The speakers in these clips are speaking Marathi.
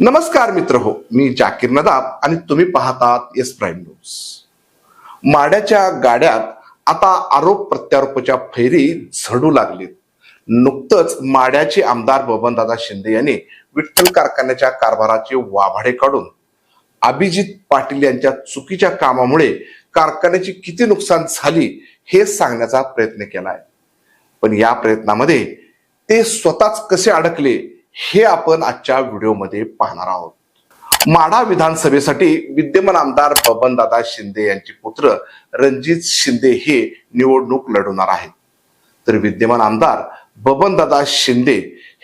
नमस्कार मित्र हो मी जाकीर नदाब आणि तुम्ही पाहतात एस प्राईम न्यूज. माड्याच्या गाड्यात आता आरोप प्रत्यारोपाच्या फैरी झडू लागलीत. नुकतंच माड्याचे आमदार बबनदादा शिंदे यांनी विठ्ठल कारखान्याच्या कारभाराचे वाभाडे काढून अभिजित पाटील यांच्या चुकीच्या कामामुळे कारखान्याची किती नुकसान झाली हे सांगण्याचा प्रयत्न केलाय. पण या प्रयत्नामध्ये ते स्वतःच कसे अडकले हे आपण आजच्या व्हिडिओमध्ये पाहणार आहोत. माढा विधानसभेसाठी विद्यमान आमदार बबनदादा शिंदे यांचे पुत्र रणजित शिंदे हे निवडणूक लढवणार आहेत. तर विद्यमान आमदार बबनदादा शिंदे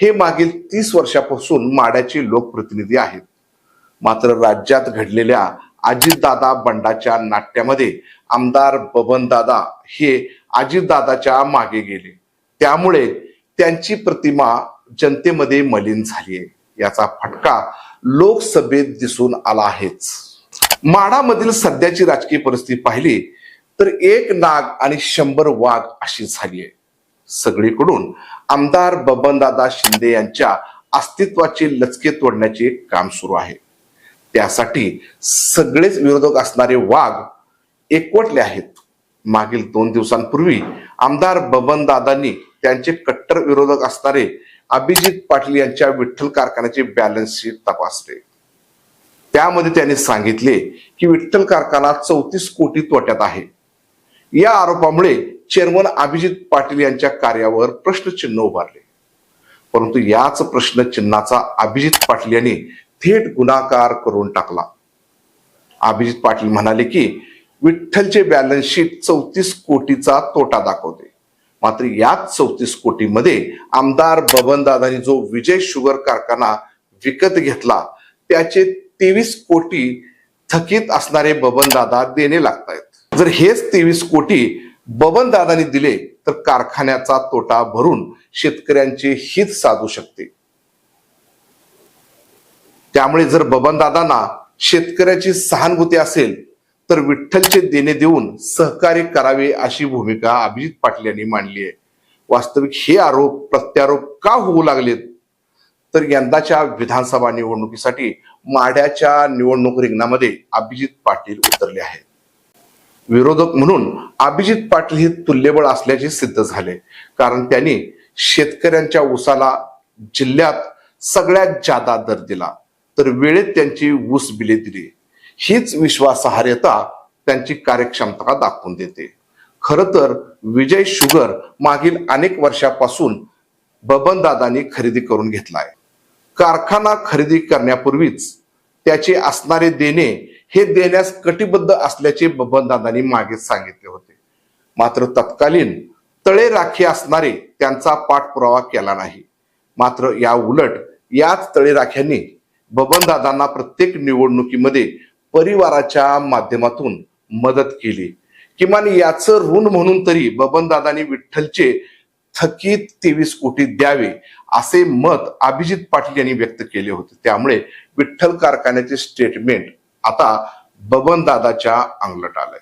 हे मागील तीस वर्षापासून माड्याचे लोकप्रतिनिधी आहेत. मात्र राज्यात घडलेल्या अजितदादा बंडाच्या नाट्यामध्ये आमदार बबनदादा हे अजितदादाच्या मागे गेले. त्यामुळे त्यांची प्रतिमा जनतेमध्ये मलिन झाली आहे. याचा फटका लोकसभेत दिसून आला आहेच. माडामधील सध्याची राजकीय परिस्थिती पाहिली तर एक नाग आणि शंभर वाघ अशी झाली आहे. सगळीकडून आमदार बबनदादा शिंदे यांच्या अस्तित्वाचे लचके तोडण्याचे काम सुरू आहे. त्यासाठी सगळेच विरोधक असणारे वाघ एकवटले आहेत. मागील दोन दिवसांपूर्वी आमदार बबनदादांनी त्यांचे कट्टर विरोधक असणारे अभिजित पाटील यांच्या विठ्ठल कारखान्याचे बॅलन्स शीट तपासले. त्यामध्ये त्यांनी सांगितले की विठ्ठल कारखाना चौतीस कोटी तोट्यात आहे. या आरोपामुळे चेअरमन अभिजित पाटील यांच्या कार्यावर प्रश्नचिन्ह उभारले. परंतु याच प्रश्नचिन्हाचा अभिजित पाटील यांनी थेट गुणाकार करून टाकला. अभिजित पाटील म्हणाले की विठ्ठलचे बॅलन्स शीट चौतीस कोटीचा तोटा दाखवते. मात्र याच चौतीस कोटीमध्ये आमदार बबनदादांनी जो विजय शुगर कारखाना विकत घेतला त्याचे तेवीस कोटी थकीत असणारे बबनदादा देणे लागतायत. जर हेच तेवीस कोटी बबनदादांनी दिले तर कारखान्याचा तोटा भरून शेतकऱ्यांचे हित साधू शकते. त्यामुळे जर बबनदादांना शेतकऱ्याची सहानुभूती असेल तर विठ्ठलचे देणे देऊन सहकार्य करावे अशी भूमिका अभिजित पाटील यांनी मांडली आहे. वास्तविक हे आरोप प्रत्यारोप का होऊ लागलेत? तर यंदाच्या विधानसभा निवडणुकीसाठी माढ्याच्या निवडणूक रिंगणामध्ये अभिजित पाटील उतरले आहेत. विरोधक म्हणून अभिजित पाटील हे तुल्यबळ असल्याचे सिद्ध झाले. कारण त्यांनी शेतकऱ्यांच्या ऊसाला जिल्ह्यात सगळ्यात जादा दर दिला. तर वेळेत त्यांची ऊस बिले दिली. हीच विश्वासार्हता त्यांची कार्यक्षमता दाखवून देते. खर तर विजय शुगर मागील अनेक वर्षापासून बबनदादांनी खरेदी करून घेतलाय. कारखाना खरेदी करण्यापूर्वीच त्याचे असणारे देणे हे देण्यास कटिबद्ध असल्याचे बबनदादांनी मागे सांगितले होते. मात्र तत्कालीन तळे राखी असणारे त्यांचा पाठपुरावा केला नाही. मात्र या उलट याच तळे राख्यांनी बबनदादांना प्रत्येक निवडणुकीमध्ये परिवाराच्या माध्यमातून मदत केली. किमान याचं ऋण म्हणून तरी बबनदादांनी विठ्ठलचे थकीत तेवीस कोटी द्यावे असे मत अभिजित पाटील यांनी व्यक्त केले होते. त्यामुळे विठ्ठल कारखान्याचे स्टेटमेंट आता बबनदादाच्या अंगलट आलंय.